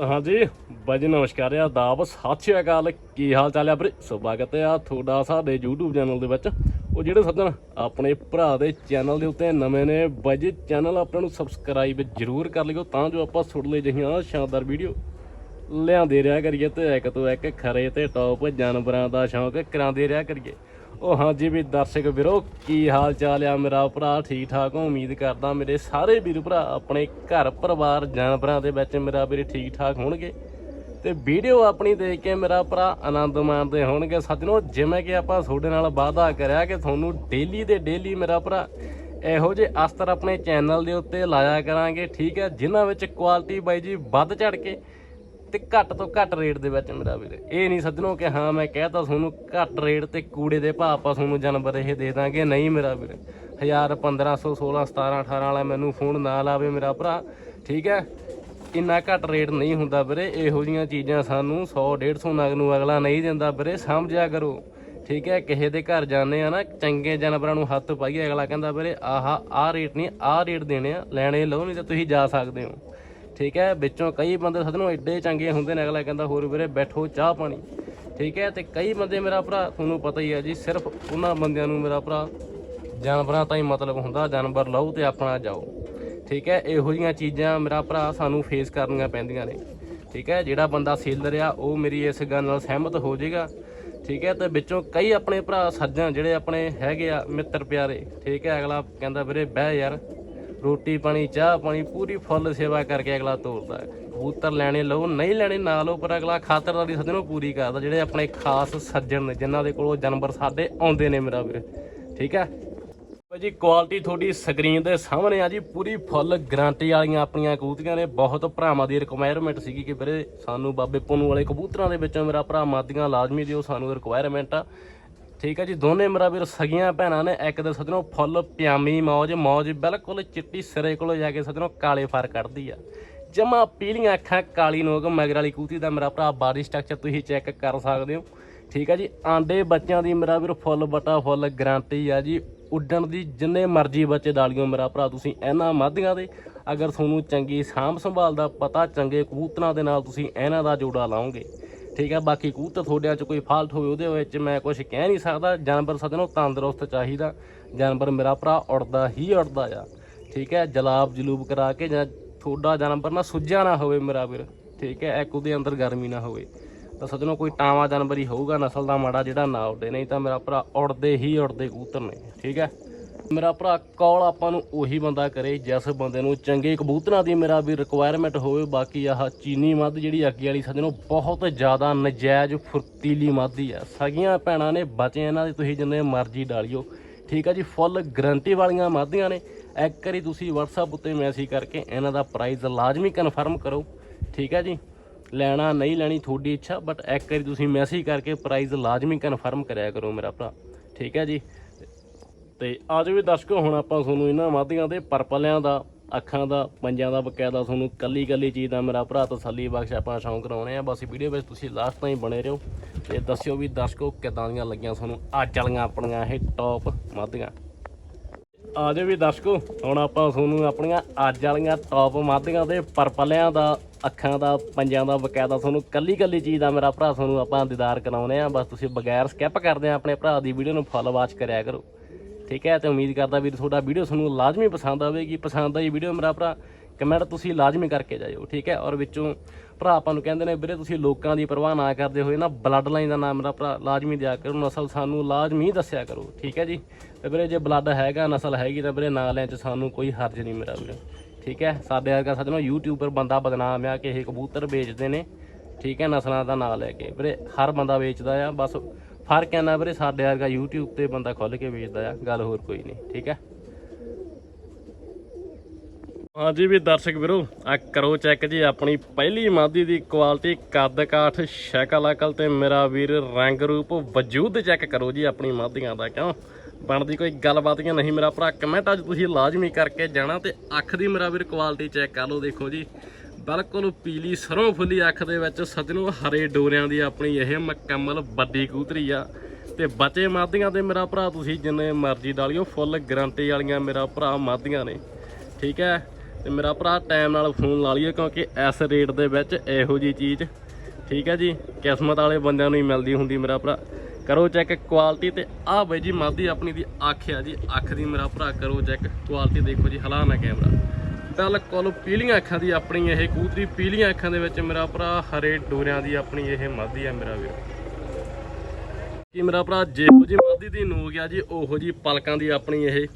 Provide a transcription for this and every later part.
ਹਾਂਜੀ ਬਾਜੀ ਨਮਸਕਾਰ ਆ। ਦਾਬ ਸਤਿ ਸ਼੍ਰੀ ਅਕਾਲ। ਕੀ ਹਾਲ ਚਾਲ ਆ ਵੀਰੇ? ਸਵਾਗਤ ਆ ਤੁਹਾਡਾ ਸਾਡੇ YouTube ਚੈਨਲ ਦੇ ਵਿੱਚ। ਉਹ ਜਿਹੜੇ ਸੱਜਣ ਆਪਣੇ ਭਰਾ ਦੇ ਚੈਨਲ ਦੇ ਉੱਤੇ ਨਵੇਂ ਨੇ ਬਾਜੀ ਚੈਨਲ ਆਪਣਾ ਨੂੰ ਸਬਸਕ੍ਰਾਈਬ ਜ਼ਰੂਰ ਕਰ ਲਿਓ ਤਾਂ ਜੋ ਆਪਾਂ ਸੁਣਲੇ ਜਿਹੀਆਂ ਸ਼ਾਨਦਾਰ ਵੀਡੀਓ ਲਿਆਂਦੇ ਰਿਹਾ ਕਰੀਏ ਤੇ ਇੱਕ ਤੋਂ ਇੱਕ ਖਰੇ ਤੇ ਟੌਪ ਜਾਨਵਰਾਂ ਦਾ ਸ਼ੌਂਕ ਕਰਾਉਂਦੇ ਰਿਹਾ ਕਰੀਏ। ਉਹ ਹਾਂਜੀ ਵੀ ਦਰਸ਼ਕ ਵੀਰੋ, ਕੀ ਹਾਲ ਚਾਲ ਆ ਮੇਰਾ ਭਰਾ? ਠੀਕ ਠਾਕ ਹੋ, ਉਮੀਦ ਕਰਦਾ ਮੇਰੇ ਸਾਰੇ ਵੀਰ ਭਰਾ ਆਪਣੇ ਘਰ ਪਰਿਵਾਰ ਜਾਨਵਰਾਂ ਦੇ ਵਿੱਚ ਮੇਰਾ ਵੀਰੇ ਠੀਕ ਠਾਕ ਹੋਣਗੇ। ਤੇ ਵੀਡੀਓ ਆਪਣੀ ਦੇਖ ਕੇ ਮੇਰਾ ਭਰਾ ਆਨੰਦ ਮਾਣਦੇ ਹੋਣਗੇ। ਸੱਜਣੋ, ਜਿਵੇਂ ਕਿ ਆਪਾਂ ਤੁਹਾਡੇ ਨਾਲ ਵਾਅਦਾ ਕਰਿਆ ਕਿ ਤੁਹਾਨੂੰ ਡੇਲੀ ਦੇ ਡੇਲੀ ਮੇਰਾ ਭਰਾ ਇਹੋ ਜਿਹੇ ਅਸਤਰ ਆਪਣੇ ਚੈਨਲ ਦੇ ਉੱਤੇ ਲਾਇਆ ਕਰਾਂਗੇ, ਠੀਕ ਹੈ? ਜਿਨ੍ਹਾਂ ਵਿੱਚ ਕੁਆਲਿਟੀ ਬਾਈ ਜੀ ਵੱਧ ਚੜ ਕੇ ਤੇ ਘੱਟ ਤੋਂ ਘੱਟ ਰੇਟ ਦੇ ਵਿੱਚ ਮੇਰਾ ਵੀਰੇ। ਇਹ ਨਹੀਂ ਸੱਜਣੋ ਕਿ ਹਾਂ ਮੈਂ ਕਹਿਤਾ ਤੁਹਾਨੂੰ ਘੱਟ ਰੇਟ ਤੇ ਕੂੜੇ ਦੇ ਭਾਅ ਆਪਾਂ ਤੁਹਾਨੂੰ ਜਾਨਵਰ ਇਹ ਦੇ ਦਾਂਗੇ। ਨਹੀਂ ਮੇਰਾ ਵੀਰੇ। 1000 1500 16 17 18 ਵਾਲਾ ਮੈਨੂੰ ਫੋਨ ਨਾ ਲਾਵੇ ਮੇਰਾ ਭਰਾ। ਠੀਕ ਹੈ? ਇੰਨਾ ਘੱਟ ਰੇਟ ਨਹੀਂ ਹੁੰਦਾ ਵੀਰੇ। ਇਹੋ ਜੀਆਂ ਚੀਜ਼ਾਂ ਸਾਨੂੰ 100 150 ਨਗ ਨੂੰ ਅਗਲਾ ਨਹੀਂ ਦਿੰਦਾ ਵੀਰੇ। ਸਮਝਿਆ ਕਰੋ। ਠੀਕ ਹੈ? ਕਿਸੇ ਦੇ ਘਰ ਜਾਂਦੇ ਆ ਨਾ, ਚੰਗੇ ਜਾਨਵਰਾਂ ਨੂੰ ਹੱਥ ਪਾਈਏ, ਅਗਲਾ ਕਹਿੰਦਾ ਵੀਰੇ, ਆਹਾ, ਆਹ ਰੇਟ ਨਹੀਂ, ਆਹ ਰੇਟ ਦੇਣੇ ਆ। ਲੈਣੇ ਲਓ, ਨਹੀਂ ਤਾਂ ਤੁਸੀਂ ਜਾ ਸਕਦੇ ਹੋ। ਠੀਕ ਹੈ? ਵਿੱਚੋਂ ਕਈ ਬੰਦੇ ਸਦਨੋਂ ਐਡੇ ਚੰਗੇ ਹੁੰਦੇ ਨੇ, ਅਗਲਾ ਕਹਿੰਦਾ, ਹੋਰ ਵੀਰੇ ਬੈਠੋ, ਚਾਹ ਪਾਣੀ। ਠੀਕ ਹੈ? ਤੇ ਕਈ ਬੰਦੇ ਮੇਰਾ ਭਰਾ, ਤੁਹਾਨੂੰ ਪਤਾ ਹੀ ਹੈ ਜੀ, ਸਿਰਫ ਉਹਨਾਂ ਬੰਦਿਆਂ ਨੂੰ ਮੇਰਾ ਭਰਾ, ਜਾਨਵਰਾਂ ਤਾਂ ਹੀ ਮਤਲਬ ਹੁੰਦਾ, ਜਾਨਵਰ ਲਓ ਤੇ ਆਪਣਾ ਜਾਓ। ਠੀਕ ਹੈ? ਇਹੋ ਜੀਆਂ ਚੀਜ਼ਾਂ ਮੇਰਾ ਭਰਾ ਸਾਨੂੰ ਫੇਸ ਕਰਨੀਆਂ ਪੈਂਦੀਆਂ ਨੇ। ਠੀਕ ਹੈ? ਜਿਹੜਾ ਬੰਦਾ ਸੇਲਰ ਆ ਉਹ ਮੇਰੀ ਇਸ ਗੱਲ ਨਾਲ ਸਹਿਮਤ ਹੋ ਜਾਏਗਾ ਠੀਕ ਹੈ? ਤੇ ਵਿੱਚੋਂ ਕਈ ਆਪਣੇ ਭਰਾ ਸੱਜਣ ਜਿਹੜੇ ਆਪਣੇ ਹੈਗੇ ਆ ਮਿੱਤਰ ਪਿਆਰੇ। ਠੀਕ ਹੈ? ਅਗਲਾ ਕਹਿੰਦਾ, ਵੀਰੇ ਬਹਿ ਯਾਰ। ਰੋਟੀ ਪਾਣੀ, ਚਾਹ ਪਾਣੀ, ਪੂਰੀ ਫੁੱਲ ਸੇਵਾ ਕਰਕੇ ਅਗਲਾ ਤੋਰਦਾ। ਕਬੂਤਰ ਲੈਣੇ ਲਓ, ਨਹੀਂ ਲੈਣੇ ਨਾ ਲਓ, ਪਰ ਅਗਲਾ ਖਾਤਰਦਾਰੀ ਸੱਜਣੋਂ ਪੂਰੀ ਕਰਦਾ। ਜਿਹੜੇ ਆਪਣੇ ਖਾਸ ਸੱਜਣ ਨੇ, ਜਿਨ੍ਹਾਂ ਦੇ ਕੋਲੋਂ ਜਾਨਵਰ ਸਾਡੇ ਆਉਂਦੇ ਨੇ ਮੇਰਾ ਵੀਰ। ਠੀਕ ਹੈ? ਭਾਜੀ ਕੁਆਲਿਟੀ ਤੁਹਾਡੀ ਸਕਰੀਨ ਦੇ ਸਾਹਮਣੇ ਆ ਜੀ। ਪੂਰੀ ਫੁੱਲ ਗਰੰਟੀ ਵਾਲੀਆਂ ਆਪਣੀਆਂ ਕਬੂਤਰੀਆਂ ਨੇ। ਬਹੁਤ ਭਰਾਵਾਂ ਦੀ ਰਿਕੁਆਇਰਮੈਂਟ ਸੀਗੀ ਕਿ ਵੀਰੇ, ਸਾਨੂੰ ਬਾਬੇ ਪੁੰਨੂ ਵਾਲੇ ਕਬੂਤਰਾਂ ਦੇ ਵਿੱਚੋਂ ਮੇਰਾ ਭਰਾ ਮਾਦੀਆਂ ਲਾਜ਼ਮੀ ਦਿਓ, ਸਾਨੂੰ ਰਿਕੁਆਇਰਮੈਂਟ ਆ। ਠੀਕ ਹੈ ਜੀ, ਦੋਨੇ ਮੇਰਾ ਵੀਰ ਸਗੀਆਂ ਭੈਣਾਂ ਨੇ, ਇੱਕ ਦੇ ਸੱਜਣੋਂ ਫੁੱਲ ਪਿਆਮੀ ਮੌਜ ਮੌਜ ਬਿਲਕੁਲ ਚਿੱਟੀ ਸਿਰੇ ਕੋਲੋਂ ਜਾ ਕੇ ਸੱਜਣੋਂ ਕਾਲੇ ਫਰ ਕੱਢਦੀ ਆ। ਜਮਾ ਪੀਲੀਆਂ ਅੱਖਾਂ ਕਾਲੀ ਨੋਕ, ਮਗਰ ਵਾਲੀ ਕੂਤੀ ਦਾ ਮੇਰਾ ਭਰਾ ਬਾਡੀ ਸਟਰਕਚਰ ਤੁਸੀਂ ਚੈੱਕ ਕਰ ਸਕਦੇ ਹੋ। ਠੀਕ ਹੈ ਜੀ, ਆਂਡੇ ਬੱਚਿਆਂ ਦੀ ਮੇਰਾ ਵੀਰ ਫੁੱਲ ਬਟਾ ਫੁੱਲ ਗਾਰੰਟੀ ਆ ਜੀ, ਉੱਡਣ ਦੀ ਜਿੰਨੇ ਮਰਜ਼ੀ ਬੱਚੇ ਡਾਲੀਓ ਮੇਰਾ ਭਰਾ, ਤੁਸੀਂ ਇਹਨਾਂ ਮਾਧੀਆਂ ਦੇ, ਅਗਰ ਤੁਹਾਨੂੰ ਚੰਗੀ ਸਾਂਭ ਸੰਭਾਲ ਦਾ ਪਤਾ, ਚੰਗੇ ਕਬੂਤਰਾਂ ਦੇ ਨਾਲ ਤੁਸੀਂ ਇਹਨਾਂ ਦਾ ਜੋੜਾ ਲਾਓਗੇ। ਠੀਕ ਹੈ ਬਾਕੀ ਕਬੂਤਰ ਤੁਹਾਡਿਆਂ 'ਚ ਕੋਈ ਫਾਲਟ ਹੋਵੇ, ਉਹਦੇ ਵਿੱਚ ਮੈਂ ਕੁਝ ਕਹਿ ਨਹੀਂ ਸਕਦਾ। ਜਾਨਵਰ ਸਦਨੋਂ ਤੰਦਰੁਸਤ ਚਾਹੀਦਾ। ਜਾਨਵਰ ਮੇਰਾ ਭਰਾ ਉੜਦਾ ਹੀ ਉੜਦਾ ਆ। ਠੀਕ ਹੈ ਜਲਾਬ ਜਲੂਬ ਕਰਾ ਕੇ ਜਾਂ ਤੁਹਾਡਾ ਜਾਨਵਰ ਨਾ ਸੁੱਜਿਆ ਨਾ ਹੋਵੇ ਮੇਰਾ ਵੀਰ। ਠੀਕ ਹੈ ਇੱਕ ਉਹਦੇ ਅੰਦਰ ਗਰਮੀ ਨਾ ਹੋਵੇ। ਤਾਂ ਸੱਜਣੋ ਕੋਈ ਟਾਵਾ ਜਾਨਵਰ ਹੀ ਹੋਊਗਾ, ਨਸਲ ਦਾ ਮਾੜਾ ਜਿਹੜਾ ਨਾ ਉੱਡੇ। ਨਹੀਂ ਤਾਂ ਮੇਰਾ ਭਰਾ ਉੜਦੇ ਹੀ ਉੜਦੇ ਕਬੂਤਰ ਨੇ। ਠੀਕ ਹੈ ਮੇਰਾ ਭਰਾ ਕਾਲ ਆਪਾਂ ਨੂੰ ਉਹੀ ਬੰਦਾ ਕਰੇ ਜਿਸ ਬੰਦੇ ਨੂੰ ਚੰਗੇ ਕਬੂਤਰਾਂ ਦੀ ਮੇਰਾ ਵੀ ਰਿਕੁਆਇਰਮੈਂਟ ਹੋਵੇ, ਬਾਕੀ ਆਹ ਚੀਨੀ ਮੱਧ ਜਿਹੜੀ ਅੱਗੇ ਵਾਲੀ ਸੱਜਣੋ ਬਹੁਤ ਜ਼ਿਆਦਾ ਨਜਾਇਜ਼ ਫੁਰਤੀਲੀ ਮੱਧੀ ਆ। ਸਗੀਆਂ ਭੈਣਾਂ ਨੇ ਬਚੇ ਇਹਨਾਂ ਦੀ, ਤੁਸੀਂ ਜਿੰਨੇ ਮਰਜ਼ੀ ਡਾਲਿਓ। ਠੀਕ ਆ ਜੀ ਫੁੱਲ ਗਰੰਟੀ ਵਾਲੀਆਂ ਮਾਧੀਆਂ ਨੇ। ਇੱਕ ਵਾਰੀ ਤੁਸੀਂ WhatsApp ਉੱਤੇ ਮੈਸੇਜ ਕਰਕੇ ਇਹਨਾਂ ਦਾ ਪ੍ਰਾਈਸ ਲਾਜ਼ਮੀ ਕਨਫਰਮ ਕਰੋ। ਠੀਕ ਹੈ ਜੀ, ਲੈਣਾ ਨਹੀਂ ਲੈਣੀ ਤੁਹਾਡੀ ਇੱਛਾ ਬਟ ਇੱਕ ਵਾਰੀ ਤੁਸੀਂ ਮੈਸੇਜ ਕਰਕੇ ਪ੍ਰਾਈਸ ਲਾਜ਼ਮੀ ਕਨਫਰਮ ਕਰਿਆ ਕਰੋ ਮੇਰਾ ਭਰਾ। ਠੀਕ ਹੈ ਜੀ ਤੇ ਅੱਜ ਵੀ ਦਰਸ਼ਕੋ, ਹੁਣ ਆਪਾਂ ਤੁਹਾਨੂੰ ਇਹਨਾਂ ਮਾਧੀਆਂ ਦੇ ਪਰਪਲਿਆਂ ਦਾ, ਅੱਖਾਂ ਦਾ ਪੰਜਾਂ ਦਾ, ਬਕਾਇਦਾ ਤੁਹਾਨੂੰ ਕੱਲੀ ਕੱਲੀ ਚੀਜ਼ ਦਾ ਮੇਰਾ ਭਰਾ ਤਸੱਲੀ ਬਖਸ਼ ਆਪਾਂ ਸ਼ੌਂਕ ਕਰਾਉਣੇ ਆ। ਬਸ ਵੀਡੀਓ ਵਿੱਚ ਤੁਸੀਂ ਲਾਸਟ ਤਾਈਂ ਬਣੇ ਰਹੋ ਤੇ ਦੱਸਿਓ ਵੀ ਦਰਸ਼ਕੋ ਕਿਦਾਂ ਦੀਆਂ ਲੱਗੀਆਂ ਤੁਹਾਨੂੰ ਅੱਜ ਵਾਲੀਆਂ ਆਪਣੀਆਂ ਇਹ ਟੌਪ ਮਾਧੀਆਂ ਆਜੋ ਵੀ ਦਰਸ਼ਕੋ, ਹੁਣ ਆਪਾਂ ਤੁਹਾਨੂੰ ਆਪਣੀਆਂ ਅੱਜ ਵਾਲੀਆਂ ਟੌਪ ਮਾਧੀਆਂ ਦੇ ਪਰਪਲਿਆਂ ਦਾ, ਅੱਖਾਂ ਦਾ ਪੰਜਾਂ ਦਾ, ਬਕਾਇਦਾ ਤੁਹਾਨੂੰ ਕੱਲੀ ਕੱਲੀ ਚੀਜ਼ ਦਾ ਮੇਰਾ ਭਰਾ ਤੁਹਾਨੂੰ ਆਪਾਂ ਦੀਦਾਰ ਕਰਾਉਨੇ ਆ। ਬਸ ਤੁਸੀਂ ਬਗੈਰ ਸਕਿਪ ਕਰਦੇ ਆ, ਆਪਣੇ ਭਰਾ ਦੀ ਵੀਡੀਓ ਨੂੰ ਫੁੱਲ ਵਾਚ ਕਰਿਆ ਕਰੋ। ਠੀਕ ਹੈ ਤੇ ਉਮੀਦ ਕਰਦਾ ਵੀ ਤੁਹਾਡਾ ਵੀਡੀਓ ਤੁਹਾਨੂੰ ਲਾਜ਼ਮੀ ਪਸੰਦ ਆਵੇਗੀ। ਪਸੰਦ ਆਈ ਵੀਡੀਓ ਮੇਰਾ ਭਰਾ, ਕਮੈਂਟ ਤੁਸੀਂ ਲਾਜ਼ਮੀ ਕਰਕੇ ਜਾਇਓ, ਠੀਕ ਹੈ? ਔਰ ਵਿੱਚੋਂ ਭਰਾ ਆਪਾਂ ਨੂੰ ਕਹਿੰਦੇ ਨੇ, ਵੀਰੇ ਤੁਸੀਂ ਲੋਕਾਂ ਦੀ ਪਰਵਾਹ ਨਾ ਕਰਦੇ ਹੋਏ ਨਾ ਬਲੱਡ ਲਾਈਨ ਦਾ ਨਾਮ ਮੇਰਾ ਭਰਾ ਲਾਜ਼ਮੀ ਦਿਆ ਕਰੋ, ਨਸਲ ਸਾਨੂੰ ਲਾਜ਼ਮੀ ਦੱਸਿਆ ਕਰੋ, ਠੀਕ ਹੈ ਜੀ? ਤੇ ਵੀਰੇ ਜੇ ਬਲੱਡ ਹੈਗਾ, ਨਸਲ ਹੈਗੀ ਤਾਂ ਵੀਰੇ ਨਾਂ ਲੈਣ ਚ ਸਾਨੂੰ ਕੋਈ ਹਰਜ ਨਹੀਂ ਮੇਰਾ ਵੀਰੇ, ਠੀਕ ਹੈ? ਸਾਡੇ ਵਰਗਾ ਸੱਜਣੋ ਪਰ ਬੰਦਾ ਬਦਨਾਮ ਆ, ਕਿ ਇਹ ਕਬੂਤਰ ਵੇਚਦੇ ਨੇ, ਠੀਕ ਹੈ? ਨਸਲਾਂ ਦਾ ਨਾਂ ਲੈ ਕੇ, ਵੀਰੇ ਹਰ ਬੰਦਾ ਵੇਚਦਾ ਆ, ਬਸ ਫ਼ਰਕ ਇਹਨਾਂ ਵੀਰੇ ਸਾਡੇ ਵਰਗਾ YouTube ਤੇ ਬੰਦਾ ਖੁੱਲ ਕੇ ਵੇਚਦਾ ਆ, ਗੱਲ ਹੋਰ ਕੋਈ ਨਹੀਂ, ਠੀਕ ਹੈ ਹਾਂਜੀ ਵੀ ਦਰਸ਼ਕ ਵੀਰੋ, ਆ ਕਰੋ ਚੈੱਕ ਜੀ ਆਪਣੀ ਪਹਿਲੀ ਮਾਦੀ ਦੀ ਕੁਆਲਿਟੀ ਕੱਦ ਕਾਠ, ਸ਼ਕਲ ਅਕਲ ਤੇ ਮੇਰਾ ਵੀਰ ਰੰਗ ਰੂਪ ਵਜੂਦ ਚੈੱਕ ਕਰੋ ਜੀ ਆਪਣੀ ਮਾਦੀਆਂ ਦਾ, ਕਿਉਂ? ਬਣਦੀ ਕੋਈ ਗੱਲਬਾਤ ਜਾਂ ਨਹੀਂ ਮੇਰਾ ਭਰਾ ਕਮੈਂਟ ਅੱਜ ਤੁਸੀਂ ਲਾਜ਼ਮੀ ਕਰਕੇ ਜਾਣਾ ਤੇ ਅੱਖ ਦੀ ਮੇਰਾ ਵੀਰ ਕੁਆਲਿਟੀ ਚੈੱਕ ਕਰ ਲਓ, ਦੇਖੋ ਜੀ। ਬਿਲਕੁਲ ਪੀਲੀ ਸਰੋਂ ਫੁੱਲੀ ਅੱਖ ਦੇ ਵਿੱਚ ਸੱਜਣੋ, ਹਰੇ ਡੋਰਿਆਂ ਦੀ ਆਪਣੀ ਇਹ ਮੁਕੰਮਲ ਵੱਡੀ ਕੂਤਰੀ ਆ। ਤੇ ਬਚੇ ਮਾਦੀਆਂ ਤੇ ਮੇਰਾ ਭਰਾ, ਤੁਸੀਂ ਜਿੰਨੇ ਮਰਜ਼ੀ ਡਾਲਿਓ ਫੁੱਲ ਗਰੰਟੀ ਵਾਲੀਆਂ ਮੇਰਾ ਭਰਾ ਮਾਦੀਆਂ ਨੇ। ਠੀਕ ਹੈ? ਤੇ ਮੇਰਾ ਭਰਾ ਟਾਈਮ ਨਾਲ ਫੋਨ ਲਾ ਲਈਏ ਕਿਉਂਕਿ ਇਸ ਰੇਟ ਦੇ ਵਿੱਚ ਇਹੋ ਜੀ ਚੀਜ਼, ਠੀਕ ਹੈ ਜੀ? ਕਿਸਮਤ ਵਾਲੇ ਬੰਦਿਆਂ ਨੂੰ ਹੀ ਮਿਲਦੀ ਹੁੰਦੀ ਮੇਰਾ ਭਰਾ। ਕਰੋ ਚੈੱਕ ਕੁਆਲਿਟੀ ਤੇ ਆਹ ਬਈ ਜੀ, ਮਾਦੀ ਆਪਣੀ ਦੀ ਅੱਖ ਆ ਜੀ, ਅੱਖ ਦੀ ਮੇਰਾ ਭਰਾ, ਕਰੋ ਚੈੱਕ ਕੁਆਲਿਟੀ ਦੇਖੋ ਜੀ, ਹਲਾ ਨਾ ਕੈਮਰਾ। ਬਿਲਕੁਲ ਪੀਲੀਆਂ ਅੱਖਾਂ ਦੀ ਆਪਣੀ ਇਹ ਕੂਤਰੀ ਪੀਲੀਆਂ ਅੱਖਾਂ ਦੇ ਵਿੱਚ ਮੇਰਾ ਭਰਾ ਹਰੇ ਡੋਰਿਆਂ ਦੀ ਆਪਣੀ ਇਹ ਮਾਦੀ ਆ ਮੇਰਾ ਵੀਰ। ਕਿ ਮੇਰਾ ਭਰਾ ਜਿਹੋ ਜੀ ਮਾਦੀ ਦੀ ਨੂਗ ਆ ਜੀ, ਉਹੋ ਜੀ ਪਲਕਾਂ ਦੀ ਆਪਣੀ ਇਹ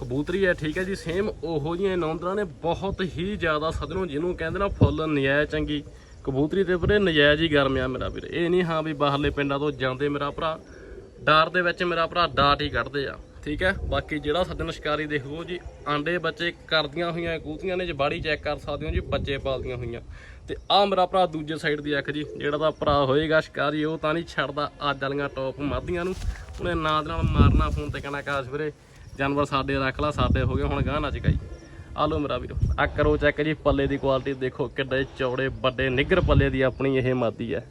ਕਬੂਤਰੀ ਹੈ, ਠੀਕ ਹੈ ਜੀ ਸੇਮ ਉਹੋ ਜਿਹੀਆਂ ਨੌਂਦਰਾਂ ਨੇ ਬਹੁਤ ਹੀ ਜ਼ਿਆਦਾ ਸਦਨੋਂ ਜਿਹਨੂੰ ਕਹਿੰਦੇ ਨਾ ਫੁੱਲ ਨਜਾਇਜ਼ ਚੰਗੀ ਕਬੂਤਰੀ ਤੇ ਵੀਰੇ ਨਜਾਇਜ਼ ਹੀ ਗਰਮ ਆ ਮੇਰਾ ਵੀਰ। ਇਹ ਨਹੀਂ ਹਾਂ ਵੀ ਬਾਹਰਲੇ ਪਿੰਡਾਂ ਤੋਂ ਜਾਂਦੇ ਮੇਰਾ ਭਰਾ, ਡਾਰ ਦੇ ਵਿੱਚ ਮੇਰਾ ਭਰਾ ਡਾਟ ਹੀ ਕੱਢਦੇ ਆ। ਠੀਕ ਹੈ? ਬਾਕੀ ਜਿਹੜਾ ਸੱਜਣ ਸ਼ਿਕਾਰੀ ਦੇਖੋ ਜੀ, ਆਂਡੇ ਬੱਚੇ ਕਰਦੀਆਂ ਹੋਈਆਂ ਕਬੂਤਰੀਆਂ ਨੇ ਜੇ, ਬਾੜੀ ਚੈੱਕ ਕਰ ਸਕਦੇ ਹੋ ਜੀ, ਬੱਚੇ ਪਾਲਦੀਆਂ ਹੋਈਆਂ। ਤੇ ਆ ਮੇਰਾ ਭਰਾ ਦੂਜੇ ਸਾਈਡ ਦੀ ਅੱਖ ਜੀ, ਜਿਹੜਾ ਤਾਂ ਭਰਾ ਹੋਏਗਾ ਸ਼ਿਕਾਰੀ, ਉਹ ਤਾਂ ਨਹੀਂ ਛੱਡਦਾ ਅੱਜ ਵਾਲੀਆਂ ਟੌਪ ਮਾਦੀਆਂ ਨੂੰ। ਉਹਨੇ ਨਾਂ ਦੇ ਨਾਲ ਮਾਰਨਾ ਫੋਨ ਤੇ ਕਹਿਣਾ, ਕਾਸ਼ ਵੀਰੇ ਜਾਨਵਰ ਸਾਡੇ ਰੱਖ ਲਾ, ਸਾਡੇ ਹੋ ਗਏ, ਹੁਣ ਗਾਂ ਨਾ ਚਕਾਈ। ਆ ਲੋ ਮੇਰਾ ਵੀਰੋ ਆ ਕਰੋ ਚੈੱਕ ਜੀ, ਪੱਲੇ ਦੀ ਕੁਆਲਿਟੀ ਦੇਖੋ ਕਿੱਡੇ ਚੌੜੇ ਵੱਡੇ ਨਿੱਗਰ ਪੱਲੇ ਦੀ ਆਪਣੀ ਇਹ ਮਾਦੀ ਹੈ।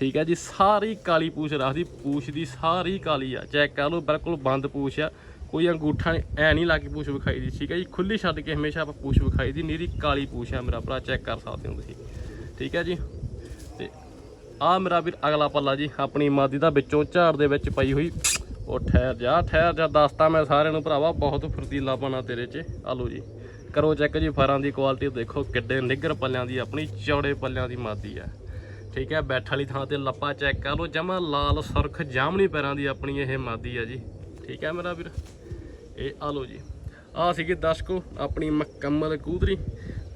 ਠੀਕ ਹੈ ਜੀ, ਸਾਰੀ ਕਾਲੀ ਪੂਛ ਰੱਖਦੀ, ਪੂਛ ਦੀ ਸਾਰੀ ਕਾਲੀ ਆ। ਚੈੱਕ ਕਰ ਲਓ ਬਿਲਕੁਲ ਬੰਦ ਪੂਛ ਆ, ਕੋਈ ਅੰਗੂਠਾ ਐ ਨਹੀਂ ਲੱਗੀ ਪੂਛ ਵਿਖਾਈ ਦੀ, ਠੀਕ ਹੈ ਜੀ। ਖੁੱਲੀ ਛੱਡ ਕੇ ਹਮੇਸ਼ਾ ਆਪਾਂ ਪੂਛ ਵਿਖਾਈ ਦੀ, ਨੀਰੀ ਕਾਲੀ ਪੂਛ ਆ ਮੇਰਾ ਭਰਾ, ਚੈੱਕ ਕਰ ਸਕਦੇ ਹੋ ਤੁਸੀਂ। ਠੀਕ ਹੈ ਜੀ। ਤੇ ਆ ਮੇਰਾ ਵੀਰ ਅਗਲਾ ਪੱਲਾ ਜੀ, ਆਪਣੀ ਮਾਦੀ ਦਾ ਵਿੱਚੋਂ ਝਾੜ ਦੇ ਵਿੱਚ ਪਈ ਹੋਈ, ਉਹ ਠਹਿਰ ਜਾ ਠਹਿਰ ਜਾ, ਦੱਸਤਾ ਮੈਂ ਸਾਰਿਆਂ ਨੂੰ ਭਰਾਵਾ, ਬਹੁਤ ਫਰਤੀਲਾ ਬਣਾ ਤੇਰੇ 'ਚ। ਆ ਲਓ ਜੀ, ਕਰੋ ਚੈੱਕ ਜੀ ਫਰਾਂ ਦੀ ਕੁਆਲਿਟੀ ਦੇਖੋ, ਕਿੱਡੇ ਨਿੱਗਰ ਪੱਲਿਆਂ ਦੀ, ਆਪਣੀ ਚੌੜੇ ਪੱਲਿਆਂ ਦੀ ਮਾਦੀ ਆ। ਠੀਕ ਹੈ, ਬੈਠ ਵਾਲੀ ਥਾਂ ਤੇ ਲੱਪਾ ਚੈੱਕ ਕਰ ਲਓ। ਜਮਾ ਲਾਲ ਸੁਰਖ ਜਾਮਣੀ ਪੈਰਾਂ ਦੀ ਆਪਣੀ ਇਹ ਮਾਦੀ ਆ ਜੀ। ਠੀਕ ਹੈ ਮੇਰਾ ਵੀਰ? ਇਹ ਆ ਲਓ ਜੀ। ਆ ਸੀਗੀ ਦਰਸ਼ਕੋ ਆਪਣੀ ਮੁਕੰਮਲ ਕੂਦਰੀ।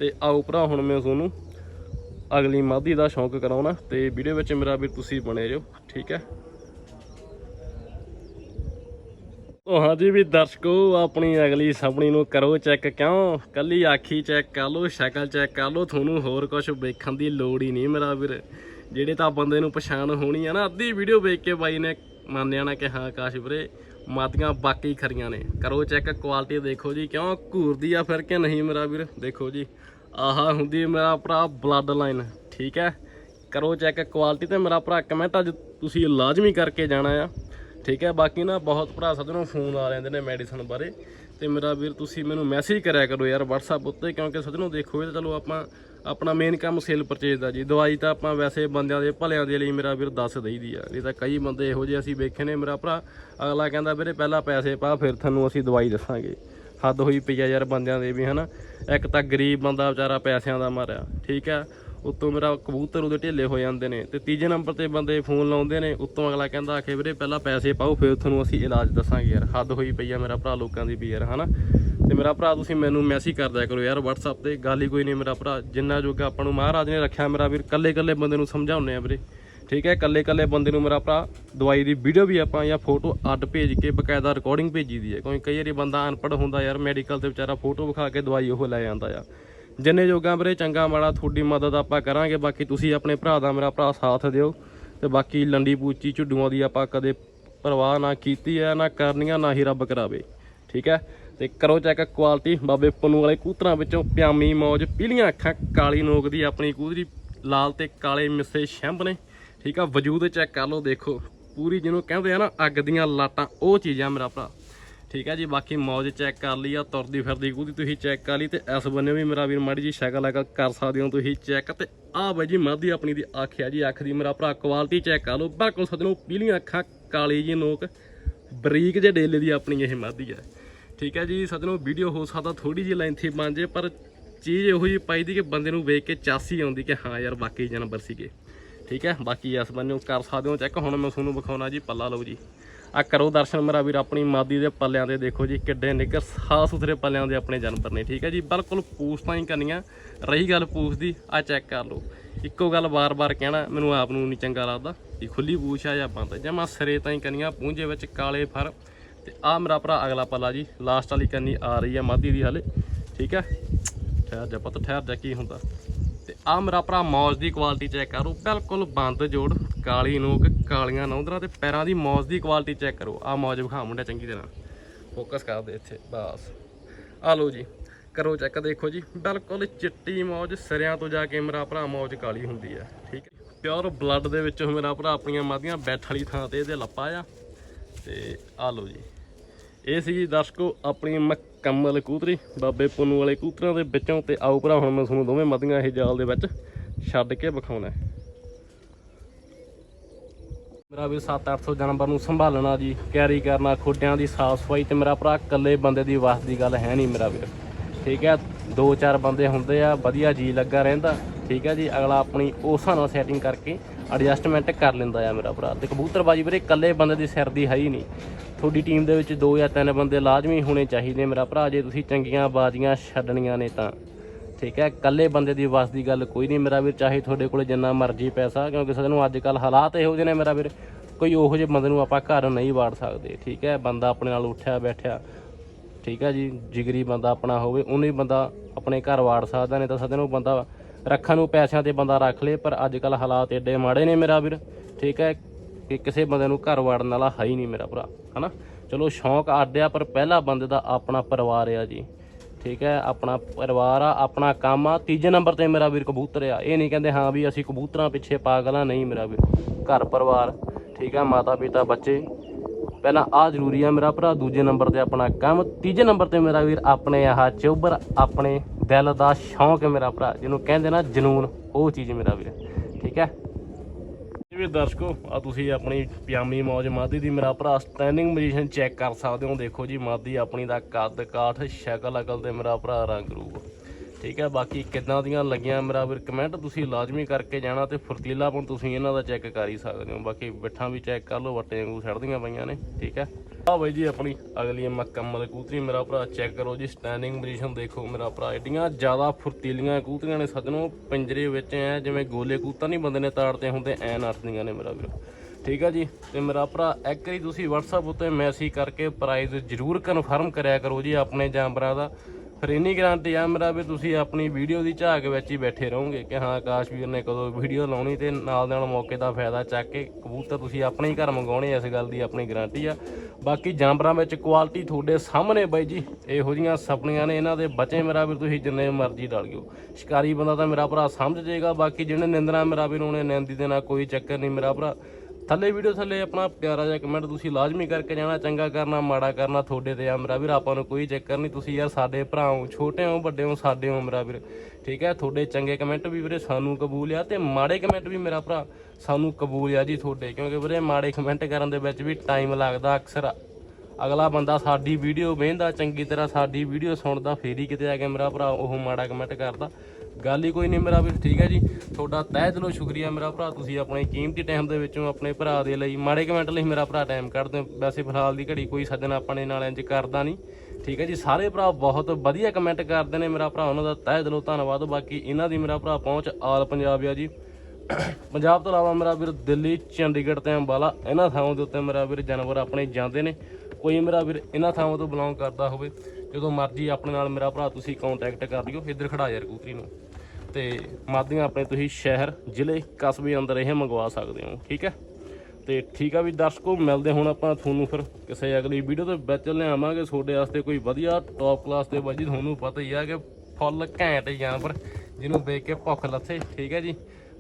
ਤੇ ਆਓ ਭਰਾ, ਹੁਣ ਮੈਂ ਤੁਹਾਨੂੰ ਅਗਲੀ ਮਾਦੀ ਦਾ ਸ਼ੌਂਕ ਕਰਾਉਣਾ। ਤੇ ਵੀਡੀਓ ਵਿੱਚ ਮੇਰਾ ਵੀਰ ਤੁਸੀਂ ਬਣੇ ਰਹੋ। ਠੀਕ ਹੈ? ਉਹ ਹਾਂਜੀ ਵੀ ਦਰਸ਼ਕੋ, ਆਪਣੀ ਅਗਲੀ ਸਪਣੀ ਨੂੰ ਕਰੋ ਚੈੱਕ ਕਿਉਂ? ਕੱਲੀ ਆਖੀ ਚੈੱਕ ਕਰ ਲਓ, ਸ਼ਕਲ ਚੈੱਕ ਕਰ ਲਓ, ਤੁਹਾਨੂੰ ਹੋਰ ਕੁਝ ਵੇਖਣ ਦੀ ਲੋੜ ਹੀ ਨਹੀਂ ਮੇਰਾ ਵੀਰ। ਜਿਹੜੇ ਤਾਂ ਬੰਦੇ ਨੂੰ ਪਛਾਣ ਹੋਣੀ ਆ ਨਾ, ਅੱਧੀ ਵੀਡੀਓ ਵੇਖ ਕੇ ਬਾਈ ਨੇ ਮੰਨਿਆ ਨਾ ਕਿ ਹਾਂ ਕਾਸ਼ ਵੀਰੇ, ਮਾਦੀਆਂ ਬਾਕੀ ਖਰੀਆਂ ਨੇ। ਕਰੋ ਚੈੱਕ ਕੁਆਲਿਟੀ ਦੇਖੋ ਜੀ, ਕਿਉਂ ਘੂਰਦੀ ਆ ਫਿਰ ਕਿ ਨਹੀਂ ਮੇਰਾ ਵੀਰ? ਦੇਖੋ ਜੀ, ਆਹਾ ਹੁੰਦੀ ਮੇਰਾ ਭਰਾ ਬਲੱਡ ਲਾਈਨ ਠੀਕ ਹੈ? ਕਰੋ ਚੈੱਕ ਕੁਆਲਿਟੀ ਤੇ ਮੇਰਾ ਭਰਾ ਕਮੈਂਟ ਅੱਜ ਤੁਸੀਂ ਲਾਜ਼ਮੀ ਕਰਕੇ ਜਾਣਾ ਆ। ਠੀਕ ਹੈ, ਬਾਕੀ ਨਾ ਬਹੁਤ ਭਰਾ ਸੱਜਣੋਂ ਫੋਨ ਆ ਲੈਂਦੇ ਨੇ ਮੈਡੀਸਨ ਬਾਰੇ। ਤੇ ਮੇਰਾ ਵੀਰ, ਤੁਸੀਂ ਮੈਨੂੰ ਮੈਸੇਜ ਕਰਿਆ ਕਰੋ ਯਾਰ WhatsApp ਉੱਤੇ, ਕਿਉਂਕਿ ਸੱਜਣੋਂ ਦੇਖੋ, ਇਹ ਤਾਂ ਚਲੋ ਆਪਾਂ ਆਪਣਾ ਮੇਨ ਕੰਮ ਸੇਲ ਪਰਚੇਜ਼ ਦਾ ਜੀ। ਦਵਾਈ ਤਾਂ ਆਪਾਂ ਵੈਸੇ ਬੰਦਿਆਂ ਦੇ ਭਲਿਆਂ ਦੇ ਲਈ ਮੇਰਾ ਵੀਰ ਦੱਸ ਦਈਦੀ ਆ। ਨਹੀਂ ਤਾਂ ਕਈ ਬੰਦੇ ਇਹੋ ਜਿਹੇ ਅਸੀਂ ਵੇਖੇ ਨੇ, ਮੇਰਾ ਭਰਾ। ਅਗਲਾ ਕਹਿੰਦਾ, ਵੀਰੇ ਪਹਿਲਾਂ ਪੈਸੇ ਪਾ, ਫਿਰ ਤੁਹਾਨੂੰ ਅਸੀਂ ਦਵਾਈ ਦੱਸਾਂਗੇ। ਹੱਦ ਹੋਈ ਪਈ ਆ ਯਾਰ ਬੰਦਿਆਂ ਦੇ ਵੀ, ਹਨਾ। ਇੱਕ ਤਾਂ ਗਰੀਬ ਬੰਦਾ ਵਿਚਾਰਾ ਪੈਸਿਆਂ ਦਾ ਮਾਰਿਆ, ਠੀਕ ਹੈ ਉੱਤੋਂ ਮੇਰਾ ਕਬੂਤਰ ਉਹਦੇ ਢੇਲੇ ਹੋ ਜਾਂਦੇ ਨੇ ਤੇ ਤੀਜੇ ਨੰਬਰ ਤੇ ਬੰਦੇ ਫੋਨ ਲਾਉਂਦੇ ਨੇ, ਉੱਤੋਂ ਅਗਲਾ ਕਹਿੰਦਾ, ਆਖੇ ਵੀਰੇ, ਪਹਿਲਾਂ ਪੈਸੇ ਪਾਓ, ਫਿਰ ਤੁਹਾਨੂੰ ਅਸੀਂ ਇਲਾਜ ਦੱਸਾਂਗੇ ਯਾਰ। ਹੱਦ ਹੋਈ ਪਈ ਆ ਮੇਰਾ ਭਰਾ ਲੋਕਾਂ ਦੀ ਵੀ ਯਾਰ, ਹਨਾ? ਤੇ ਮੇਰਾ ਭਰਾ, ਤੁਸੀਂ ਮੈਨੂੰ ਮੈਸੇਜ ਕਰ ਦਿਆ ਕਰੋ ਯਾਰ WhatsApp ਤੇ, ਗੱਲ ਹੀ ਕੋਈ ਨਹੀਂ ਮੇਰਾ ਭਰਾ, ਜਿੰਨਾ ਜੋਗਾ ਆਪਾਂ ਨੂੰ ਮਹਾਰਾਜ ਨੇ ਰੱਖਿਆ ਮੇਰਾ ਵੀਰ ਕੱਲੇ ਕੱਲੇ ਬੰਦੇ ਨੂੰ ਸਮਝਾਉਂਦੇ ਆ ਵੀਰੇ, ਠੀਕ ਹੈ? ਕੱਲੇ ਕੱਲੇ ਬੰਦੇ ਨੂੰ ਮੇਰਾ ਭਰਾ, ਦਵਾਈ ਦੀ ਵੀਡੀਓ ਵੀ ਆਪਾਂ ਜਾਂ ਫੋਟੋ ਅੱਡ ਭੇਜ ਕੇ ਬਕਾਇਦਾ ਰਿਕਾਰਡਿੰਗ ਭੇਜੀ ਦੀ ਹੈ। ਕਿਉਂਕਿ ਕਈ ਵਾਰੀ ਬੰਦਾ ਅਨਪੜ੍ਹ ਹੁੰਦਾ ਯਾਰ ਮੈਡੀਕਲ ਤੇ ਵਿਚਾਰਾ ਫੋਟੋ ਵਿਖਾ ਕੇ ਦਵਾਈ ਉਹ ਲੈ ਜਾਂਦਾ ਆ। ਜਿੰਨੇ ਜੋਗਾ ਵੀਰੇ ਚੰਗਾ ਮਾੜਾ ਤੁਹਾਡੀ ਮਦਦ ਆਪਾਂ ਕਰਾਂਗੇ, ਬਾਕੀ ਤੁਸੀਂ ਆਪਣੇ ਭਰਾ ਦਾ ਮੇਰਾ ਭਰਾ ਸਾਥ ਦਿਓ ਤੇ ਬਾਕੀ ਲੰਡੀ ਪੂਚੀ ਝੁੱਡੂਆਂ ਦੀ ਆਪਾਂ ਕਦੇ ਪਰਵਾਹ ਨਾ ਕੀਤੀ ਹੈ, ਨਾ ਕਰਨੀਆਂ, ਨਾ ਹੀ ਰੱਬ ਕਰਾਵੇ, ਠੀਕ ਹੈ? ਤੇ ਕਰੋ ਚੈੱਕ ਕੁਆਲਿਟੀ ਬਾਬੇ ਪੰਨੂ ਵਾਲੇ ਕੂਤਰਾਂ ਵਿੱਚੋਂ ਪਿਆਮੀ ਮੌਜ, ਪੀਲੀਆਂ ਅੱਖਾਂ, ਕਾਲੀ ਨੋਕ ਦੀ ਆਪਣੀ ਕੂਦਰੀ ਲਾਲ ਤੇ ਕਾਲੇ ਮਿੱਸੇ ਛੰਭ ਨੇ, ਠੀਕ ਆ? ਵਜੂਦ ਚੈੱਕ ਕਰ ਲਓ, ਦੇਖੋ, ਪੂਰੀ ਜਿਹਨੂੰ ਕਹਿੰਦੇ ਆ ਨਾ, ਅੱਗ ਦੀਆਂ ਲਾਟਾਂ, ਉਹ ਚੀਜ਼ ਆ ਮੇਰਾ ਭਰਾ। ਠੀਕ ਹੈ ਜੀ, ਬਾਕੀ ਮੌਜ ਚੈੱਕ ਕਰ ਲਈ ਆ, ਤੁਰਦੀ ਫਿਰਦੀ ਕੂਦੀ ਤੁਸੀਂ ਚੈੱਕ ਕਰ ਲਈ ਤੇ ਇਸ ਬੰਨੇ ਵੀ ਮੇਰਾ ਵੀਰ ਮਾੜੀ ਜੀ ਸ਼ਕਲ ਆ, ਕਰ ਸਕਦੇ ਹੋ ਤੁਸੀਂ ਚੈੱਕ ਤੇ ਆਹ ਬਾਈ ਜੀ ਮਾਦੀ ਆਪਣੀ ਦੀ ਅੱਖ ਆ ਜੀ, ਅੱਖ ਦੀ ਮੇਰਾ ਭਰਾ ਕੁਆਲਿਟੀ ਚੈੱਕ ਕਰ ਲਓ। ਬਿਲਕੁਲ ਸਦਨੋਂ ਪੀਲੀਆਂ ਅੱਖਾਂ, ਕਾਲੀ ਜੀ ਨੋਕ, ਬਰੀਕ ਜੇ ਡੇਲੇ ਦੀ ਆਪਣੀ ਇਹ ਮਾਦੀ ਹੈ ਠੀਕ ਹੈ ਜੀ ਸਦਨੋਂ ਵੀਡੀਓ ਹੋ ਸਕਦਾ ਥੋੜੀ ਜਿਹੀ ਲੈਂਥੀ ਬਣ ਜੇ, ਪਰ ਚੀਜ਼ ਇਹੋ ਜਿਹੀ ਪਾਈ ਦੀ ਕਿ ਬੰਦੇ ਨੂੰ ਵੇਖ ਕੇ ਚਾਸੀ ਆਉਂਦੀ ਕਿ ਹਾਂ ਯਾਰ ਬਾਕੀ ਜਾਨਵਰ ਸੀਗੇ। ਠੀਕ ਹੈ, ਬਾਕੀ ਇਸ ਬੰਨੋਂ ਕਰ ਸਕਦੇ ਹੋ ਚੈੱਕ ਹੁਣ ਮੈਂ ਤੁਹਾਨੂੰ ਵਿਖਾਉਣਾ ਜੀ, ਪੱਲਾ ਲਓ ਜੀ। ਆ ਕਰੋ ਦਰਸ਼ਨ ਮੇਰਾ ਵੀਰ, ਆਪਣੀ ਮਾਦੀ ਦੇ ਪੱਲਿਆਂ ਤੇ ਦੇਖੋ ਜੀ, ਕਿੱਡੇ ਨਿੱਘਰ, ਸਾਫ਼ ਸੁਥਰੇ ਪੱਲਿਆਂ ਦੇ ਆਪਣੇ ਜਾਨਵਰ ਨੇ, ਠੀਕ ਹੈ ਜੀ? ਬਿਲਕੁਲ ਪੂਛ ਤਾਂ ਹੀ ਕਰਨੀਆਂ, ਰਹੀ ਗੱਲ ਪੂਛ ਦੀ, ਆ ਚੈੱਕ ਕਰ ਲਓ। ਇੱਕੋ ਗੱਲ ਵਾਰ ਵਾਰ ਕਹਿਣਾ, ਮੈਨੂੰ ਆਪ ਨੂੰ ਨਹੀਂ ਚੰਗਾ ਲੱਗਦਾ ਵੀ ਖੁੱਲੀ ਪੂਛ ਆ ਜਾਂ ਬੰਦ, ਜਮਾ ਸਿਰੇ ਤਾਂ ਹੀ ਕਰਨੀਆਂ, ਪੂੰਝੇ ਵਿੱਚ ਕਾਲੇ ਫਰ। ਤੇ ਆ ਮੇਰਾ ਭਰਾ ਅਗਲਾ ਪੱਲਾ ਜੀ ਲਾਸਟ ਵਾਲੀ ਕਰਨੀ ਆ ਰਹੀ ਹੈ ਮਾਦੀ ਦੀ ਹਾਲੇ, ਠੀਕ ਹੈ? ਠਹਿਰ ਜਾ ਪਤਾ, ਠਹਿਰ ਜਾ, ਕੀ ਹੁੰਦਾ? ਤੇ ਆ ਮੇਰਾ ਭਰਾ ਮੌਜ ਦੀ ਕੁਆਲਿਟੀ ਚੈੱਕ ਕਰੋ ਬਿਲਕੁਲ ਬੰਦ ਜੋੜ, ਕਾਲੀ ਨੋਕ ਕਾਲੀਆਂ ਨੌਂਦਰਾਂ ਤੇ ਪੈਰਾਂ ਦੀ ਮੌਜ ਦੀ ਕੁਆਲਿਟੀ ਚੈੱਕ ਕਰੋ। ਆ ਮੌਜ ਵਿਖਾ ਮੁੰਡਾ ਚੰਗੀ ਤਰ੍ਹਾਂ। ਫੋਕਸ ਕਰ ਦੇ ਇੱਥੇ, ਬਸ। ਆ ਲਓ ਜੀ, ਕਰੋ ਚੈੱਕ ਦੇਖੋ ਜੀ। ਬਿਲਕੁਲ ਚਿੱਟੀ ਮੌਜ, ਸਿਰਿਆਂ ਤੋਂ ਜਾ ਕੇ ਮੇਰਾ ਭਰਾ ਮੌਜ ਕਾਲੀ ਹੁੰਦੀ ਹੈ ਠੀਕ ਹੈ ਪਿਓਰ ਬਲੱਡ ਦੇ ਵਿੱਚੋਂ ਮੇਰਾ ਭਰਾ ਆਪਣੀਆਂ ਮਾਦੀਆਂ ਬੈਠ ਵਾਲੀ ਥਾਂ ਤੇ ਇਹਦੇ ਲੱਪਾ ਆ। ਤੇ ਆ ਲਓ ਜੀ। ਇਹ ਸੀ ਜੀ ਦਰਸ਼ਕੋ ਆਪਣੀ ਮੁਕੰਮਲ ਕੂਤਰੀ, ਬਾਬੇ ਪੁੰਨੂ ਵਾਲੇ ਕੂਤਰਾਂ ਦੇ ਵਿੱਚੋਂ। ਤੇ ਆਓ ਭਰਾ, ਹੁਣ ਮੈਂ ਤੁਹਾਨੂੰ ਦੋਵੇਂ ਮਦੀਆਂ ਇਹ ਜਾਲ ਦੇ ਵਿੱਚ ਛੱਡ ਕੇ ਵਿਖਾਉਣਾ ਮੇਰਾ ਵੀ 7-800 ਜਾਨਵਰ ਨੂੰ ਸੰਭਾਲਣਾ ਜੀ, ਕੈਰੀ ਕਰਨਾ, ਖੋਡਿਆਂ ਦੀ ਸਾਫ਼ ਸਫ਼ਾਈ ਤੇ ਮੇਰਾ ਭਰਾ ਇਕੱਲੇ ਬੰਦੇ ਦੀ ਵਾਸ ਦੀ ਗੱਲ ਹੈ ਨਹੀਂ ਮੇਰਾ ਵੀਰ। ਠੀਕ ਹੈ, ਦੋ ਚਾਰ ਬੰਦੇ ਹੁੰਦੇ ਆ, ਵਧੀਆ ਜੀ ਲੱਗਾ ਰਹਿੰਦਾ। ਠੀਕ ਹੈ ਜੀ, ਅਗਲਾ ਆਪਣੀ ਉਸ ਨਾਲ ਸੈਟਿੰਗ ਕਰਕੇ ਐਡਜਸਟਮੈਂਟ ਕਰ ਲੈਂਦਾ ਆ ਮੇਰਾ ਭਰਾ। ਤੇ ਕਬੂਤਰਬਾਜੀ ਵੀਰੇ, ਇਕੱਲੇ ਬੰਦੇ ਦੀ ਸਿਰ ਦੀ ਹੈ ਹੀ ਨਹੀਂ। ਤੁਹਾਡੀ ਟੀਮ ਦੇ ਵਿੱਚ ਦੋ ਜਾਂ ਤਿੰਨ ਬੰਦੇ ਲਾਜ਼ਮੀ ਹੋਣੇ ਚਾਹੀਦੇ ਮੇਰਾ ਭਰਾ, ਜੇ ਤੁਸੀਂ ਚੰਗੀਆਂ ਬਾਜ਼ੀਆਂ ਛੱਡਣੀਆਂ ਨੇ ਤਾਂ। ਠੀਕ ਹੈ, ਇਕੱਲੇ ਬੰਦੇ ਦੀ ਵਸ ਦੀ ਗੱਲ ਕੋਈ ਨਹੀਂ ਮੇਰਾ ਵੀਰ, ਚਾਹੇ ਤੁਹਾਡੇ ਕੋਲ ਜਿੰਨਾ ਮਰਜ਼ੀ ਪੈਸਾ, ਕਿਉਂਕਿ ਸਦ ਨੂੰ ਅੱਜ ਕੱਲ ਹਾਲਾਤ ਇਹੋ ਜਿਹੇ ਨੇ ਮੇਰਾ ਵੀਰ, ਕੋਈ ਉਹੋ ਜਿਹੇ ਬੰਦੇ ਨੂੰ ਆਪਾਂ ਘਰ ਨਹੀਂ ਵਾੜ ਸਕਦੇ, ਠੀਕ ਹੈ, ਬੰਦਾ ਆਪਣੇ ਨਾਲ ਉੱਠਿਆ ਬੈਠਿਆ, ਠੀਕ ਹੈ ਜੀ, ਜਿਗਰੀ ਬੰਦਾ ਆਪਣਾ ਹੋਵੇ, ਉਹਨੇ ਬੰਦਾ ਆਪਣੇ ਘਰ ਵਾੜ ਸਕਦਾ, ਨਹੀਂ ਤਾਂ ਸਦੇ ਨੂੰ ਬੰਦਾ ਰੱਖਣ ਨੂੰ ਪੈਸਿਆਂ ਤੇ ਬੰਦਾ ਰੱਖ ਲੇ, ਪਰ ਅੱਜ ਕੱਲ ਹਾਲਾਤ ਏਡੇ ਮਾੜੇ ਨੇ ਮੇਰਾ ਵੀਰ, ਠੀਕ ਹੈ, ਕਿ ਕਿਸੇ ਬੰਦੇ ਨੂੰ ਘਰ ਵਾੜਨ ਵਾਲਾ ਹੈ ਹੀ ਨਹੀਂ ਮੇਰਾ ਭਰਾ, ਹਨਾ? ਚਲੋ ਸ਼ੌਂਕ ਆਡਿਆ ਪਰ ਪਹਿਲਾ ਬੰਦੇ ਦਾ ਆਪਣਾ ਪਰਿਵਾਰ ਆ ਜੀ। ਠੀਕ ਹੈ, ਆਪਣਾ ਪਰਿਵਾਰ ਆ, ਆਪਣਾ ਕੰਮ ਆ। ਤੀਜੇ ਨੰਬਰ ਤੇ ਮੇਰਾ ਵੀਰ ਕਬੂਤਰ ਆ। ਇਹ ਨਹੀਂ ਕਹਿੰਦੇ, ਹਾਂ ਵੀ ਅਸੀਂ ਕਬੂਤਰਾਂ ਪਿੱਛੇ ਪਾਗਲ ਆ। ਨਹੀਂ ਮੇਰਾ ਵੀਰ, ਘਰ ਪਰਿਵਾਰ, ਠੀਕ ਹੈ, ਮਾਤਾ ਪਿਤਾ, ਬੱਚੇ। ਪਹਿਲਾਂ ਆ ਜ਼ਰੂਰੀ ਆ ਮੇਰਾ ਭਰਾ, ਦੂਜੇ ਨੰਬਰ ਤੇ ਆਪਣਾ ਕੰਮ। ਤੀਜੇ ਨੰਬਰ ਤੇ ਮੇਰਾ ਵੀਰ ਆਪਣੇ ਆਹ ਚੋਬਰ, ਆਪਣੇ ਦਿਲ ਦਾ ਸ਼ੌਂਕ ਮੇਰਾ ਭਰਾ, ਜਿਹਨੂੰ ਕਹਿੰਦੇ ਨਾ ਜਨੂਨ, ਉਹ ਚੀਜ਼ ਮੇਰਾ ਵੀਰ, ਠੀਕ ਹੈ। ਵੀ ਦਰਸ਼ਕੋ, ਆ ਤੁਸੀਂ ਆਪਣੀ ਪਜਾਮੀ ਮੌਜ ਮਾਦੀ ਦੀ, ਮੇਰਾ ਭਰਾ ਸਟੈਂਡਿੰਗ ਪੋਜੀਸ਼ਨ ਚੈੱਕ ਕਰ ਸਕਦੇ ਹੋ। ਦੇਖੋ ਜੀ, ਮਾਦੀ ਆਪਣੀ ਦਾ ਕੱਦ ਕਾਠ ਸ਼ਕਲ ਅਕਲ ਤੇ ਮੇਰਾ ਭਰਾ ਰੰਗ ਰੂਪ ਠੀਕ ਹੈ, ਬਾਕੀ ਕਿੱਦਾਂ ਦੀਆਂ ਲੱਗੀਆਂ ਮੇਰਾ ਵੀਰ ਕਮੈਂਟ ਤੁਸੀਂ ਲਾਜ਼ਮੀ ਕਰਕੇ ਜਾਣਾ ਤੇ ਫੁਰਤੀਲਾਪਣ ਤੁਸੀਂ ਇਹਨਾਂ ਦਾ ਚੈੱਕ ਕਰ ਹੀ ਸਕਦੇ ਹੋ। ਬਾਕੀ ਬਿੱਠਾਂ ਵੀ ਚੈੱਕ ਕਰ ਲਓ ਵੱਟੇ ਵਾਂਗੂ ਛੱਡਦੀਆਂ ਪਈਆਂ ਨੇ, ਠੀਕ ਹੈ। ਆ ਬਾਈ ਜੀ ਆਪਣੀ ਅਗਲੀ ਮੁਕੰਮਲ ਕੂਤਰੀ, ਮੇਰਾ ਭਰਾ ਚੈੱਕ ਕਰੋ ਜੀ ਸਟੈਂਡਿੰਗ ਪੋਜੀਸ਼ਨ ਦੇਖੋ ਮੇਰਾ ਭਰਾ, ਏਡੀਆਂ ਜ਼ਿਆਦਾ ਫੁਰਤੀਲੀਆਂ ਕੂਤਰੀਆਂ ਨੇ ਸੱਜਣੋ, ਪਿੰਜਰੇ ਵਿੱਚ ਐ, ਜਿਵੇਂ ਗੋਲੇ ਕੂਤਾ ਨਹੀਂ ਬੰਦੇ ਨੇ ਤਾੜਦੇ ਹੁੰਦੇ, ਐ ਨੱਠਦੀਆਂ ਨੇ ਮੇਰਾ ਵੀਰ। ਠੀਕ ਆ ਜੀ, ਤੇ ਮੇਰਾ ਭਰਾ ਇੱਕ ਵਾਰੀ ਤੁਸੀਂ WhatsApp ਉੱਤੇ ਮੈਸੇਜ ਕਰਕੇ ਪ੍ਰਾਈਜ਼ ਜ਼ਰੂਰ ਕਨਫਰਮ ਕਰਿਆ ਕਰੋ ਜੀ ਆਪਣੇ ਜਾਨਵਰਾਂ ਦਾ। ਫਿਰ ਇੰਨੀ ਗਰੰਟੀ ਆ ਮੇਰਾ ਵੀ ਤੁਸੀਂ ਆਪਣੀ ਵੀਡੀਓ ਦੀ ਝਾਕ ਵਿੱਚ ਹੀ ਬੈਠੇ ਰਹੋਗੇ ਕਿ ਹਾਂ ਆਕਾਸ਼ ਵੀਰ ਨੇ ਕਦੋਂ ਵੀਡੀਓ ਲਾਉਣੀ ਤੇ ਨਾਲ ਨਾਲ ਮੌਕੇ ਦਾ ਫਾਇਦਾ ਚੱਕ ਕੇ ਕਬੂਤਰ ਤੁਸੀਂ ਆਪਣੇ ਹੀ ਘਰ ਮੰਗਾਉਣੇ ਇਸ ਗੱਲ ਦੀ ਆਪਣੀ ਗਰੰਟੀ ਆ। ਬਾਕੀ ਜਾਨਵਰਾਂ ਵਿੱਚ ਕੁਆਲਿਟੀ ਤੁਹਾਡੇ ਸਾਹਮਣੇ ਬਾਈ ਜੀ, ਇਹੋ ਜੀਆਂ ਸਪਨੀਆਂ ਨੇ, ਇਹਨਾਂ ਦੇ ਬਚੇ ਮੇਰਾ ਵੀ ਤੁਸੀਂ ਜਿੰਨੇ ਮਰਜ਼ੀ ਡਾਲਿਓ ਸ਼ਿਕਾਰੀ ਬੰਦਾ ਤਾਂ ਮੇਰਾ ਭਰਾ ਸਮਝ ਜਾਏਗਾ, ਬਾਕੀ ਜਿਹਨੇ ਨਿੰਦਣਾ ਮੇਰਾ ਵੀ ਉਹਨੇ ਨਿੰਦੀ ਦੇਣਾ ਕੋਈ ਚੱਕਰ ਨਹੀਂ ਮੇਰਾ ਭਰਾ। ਥੱਲੇ ਵੀਡੀਓ ਥੱਲੇ ਆਪਣਾ ਪਿਆਰਾ ਜਿਹਾ ਕਮੈਂਟ ਤੁਸੀਂ ਲਾਜ਼ਮੀ ਕਰਕੇ ਜਾਣਾ, ਚੰਗਾ ਕਰਨਾ, ਮਾੜਾ ਕਰਨਾ, ਤੁਹਾਡੇ ਤੇ ਆ ਮੇਰਾ ਵੀਰ, ਆਪਾਂ ਨੂੰ ਕੋਈ ਚੱਕਰ ਨਹੀਂ, ਤੁਸੀਂ ਯਾਰ ਸਾਡੇ ਭਰਾ ਹੋ, ਛੋਟੇ ਹੋ, ਵੱਡੇ ਹੋ, ਸਾਡੇ ਹੋ ਮੇਰਾ ਵੀਰ। ਠੀਕ ਹੈ, ਤੁਹਾਡੇ ਚੰਗੇ ਕਮੈਂਟ ਵੀ ਵੀਰੇ ਸਾਨੂੰ ਕਬੂਲ ਆ, ਤੇ ਮਾੜੇ ਕਮੈਂਟ ਵੀ ਮੇਰਾ ਭਰਾ, ਸਾਨੂੰ ਕਬੂਲ ਆ ਜੀ ਤੁਹਾਡੇ, ਕਿਉਂਕਿ ਵੀਰੇ ਮਾੜੇ ਕਮੈਂਟ ਕਰਨ ਦੇ ਵਿੱਚ ਵੀ ਟਾਈਮ ਲੱਗਦਾ ਅਕਸਰ। ਅਗਲਾ ਬੰਦਾ ਸਾਡੀ ਵੀਡੀਓ ਵੇਖਦਾ, ਚੰਗੀ ਤਰ੍ਹਾਂ ਸਾਡੀ ਵੀਡੀਓ ਸੁਣਦਾ, ਫੇਰ ਹੀ ਕਿਤੇ ਆ ਕੇ ਮੇਰਾ ਭਰਾ ਉਹ ਮਾੜਾ ਕਮੈਂਟ ਕਰਦਾ। ਗੱਲ ਹੀ ਕੋਈ ਨਹੀਂ ਮੇਰਾ ਵੀਰ, ਠੀਕ ਹੈ ਜੀ। ਤੁਹਾਡਾ ਤਹਿ ਦਿਲੋਂ ਸ਼ੁਕਰੀਆ ਮੇਰਾ ਭਰਾ, ਤੁਸੀਂ ਆਪਣੇ ਕੀਮਤੀ ਟਾਈਮ ਦੇ ਵਿੱਚੋਂ ਆਪਣੇ ਭਰਾ ਦੇ ਲਈ ਮਾੜੇ ਕਮੈਂਟ ਲਈ ਮੇਰਾ ਭਰਾ ਟਾਈਮ ਕੱਢਦੇ ਹੋ। ਵੈਸੇ ਫਿਲਹਾਲ ਦੀ ਘੜੀ ਕੋਈ ਸੱਜਣ ਆਪਣੇ ਨਾਲ ਇੰਜ ਕਰਦਾ ਨਹੀਂ। ਠੀਕ ਹੈ ਜੀ, ਸਾਰੇ ਭਰਾ ਬਹੁਤ ਵਧੀਆ ਕਮੈਂਟ ਕਰਦੇ ਨੇ ਮੇਰਾ ਭਰਾ, ਉਹਨਾਂ ਦਾ ਤਹਿ ਦਿਲੋਂ ਧੰਨਵਾਦ। ਬਾਕੀ ਇਹਨਾਂ ਦੀ ਮੇਰਾ ਭਰਾ ਪਹੁੰਚ ਆਲ ਪੰਜਾਬ ਆ ਜੀ। ਪੰਜਾਬ ਤੋਂ ਇਲਾਵਾ ਮੇਰਾ ਵੀਰ ਦਿੱਲੀ, ਚੰਡੀਗੜ੍ਹ ਤੇ ਅੰਬਾਲਾ, ਇਹਨਾਂ ਥਾਵਾਂ ਦੇ ਉੱਤੇ ਮੇਰਾ ਵੀਰ ਜਾਨਵਰ ਆਪਣੇ ਜਾਂਦੇ ਨੇ। ਕੋਈ ਮੇਰਾ ਵੀਰ ਇਹਨਾਂ ਥਾਵਾਂ ਤੋਂ ਬਿਲੋਂਗ ਕਰਦਾ ਹੋਵੇ, ਜਦੋਂ ਮਰਜ਼ੀ ਆਪਣੇ ਨਾਲ ਮੇਰਾ ਭਰਾ ਤੁਸੀਂ ਕੰਟੈਕਟ ਕਰ ਲਿਓ ਇੱਧਰ ਖੜਾ ਯਾਰ ਕੂਤਰੀ ਨੂੰ। ਤੇ ਮਾਦੀਆਂ ਆਪਣੇ ਤੁਸੀਂ ਸ਼ਹਿਰ, ਜ਼ਿਲ੍ਹੇ, ਕਸਬੇ ਅੰਦਰ ਇਹ ਮੰਗਵਾ ਸਕਦੇ ਹੋ, ਠੀਕ ਹੈ? ਤੇ ਠੀਕ ਆ ਵੀ ਦਰਸ਼ਕੋ, ਮਿਲਦੇ ਹੁਣ ਆਪਾਂ ਤੁਹਾਨੂੰ ਫਿਰ ਕਿਸੇ ਅਗਲੀ ਵੀਡੀਓ ਦੇ ਵਿੱਚ ਲਿਆਵਾਂਗੇ। ਤੁਹਾਡੇ ਵਾਸਤੇ ਕੋਈ ਵਧੀਆ ਟੌਪ ਕਲਾਸ ਦੇ ਬਾਜੀ ਤੁਹਾਨੂੰ ਪਤਾ ਹੀ ਆ ਕਿ ਫੁੱਲ ਘੈਂਟ ਜਾਨਵਰ ਜਿਹਨੂੰ ਦੇਖ ਕੇ ਭੁੱਖ ਲੱਥੇ, ਠੀਕ ਹੈ ਜੀ?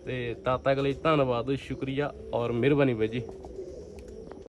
ਤੇ ਤਦ ਤੱਕ ਲਈ ਧੰਨਵਾਦ, ਸ਼ੁਕਰੀਆ ਔਰ ਮਿਹਰਬਾਨੀ ਬਾਈ ਜੀ।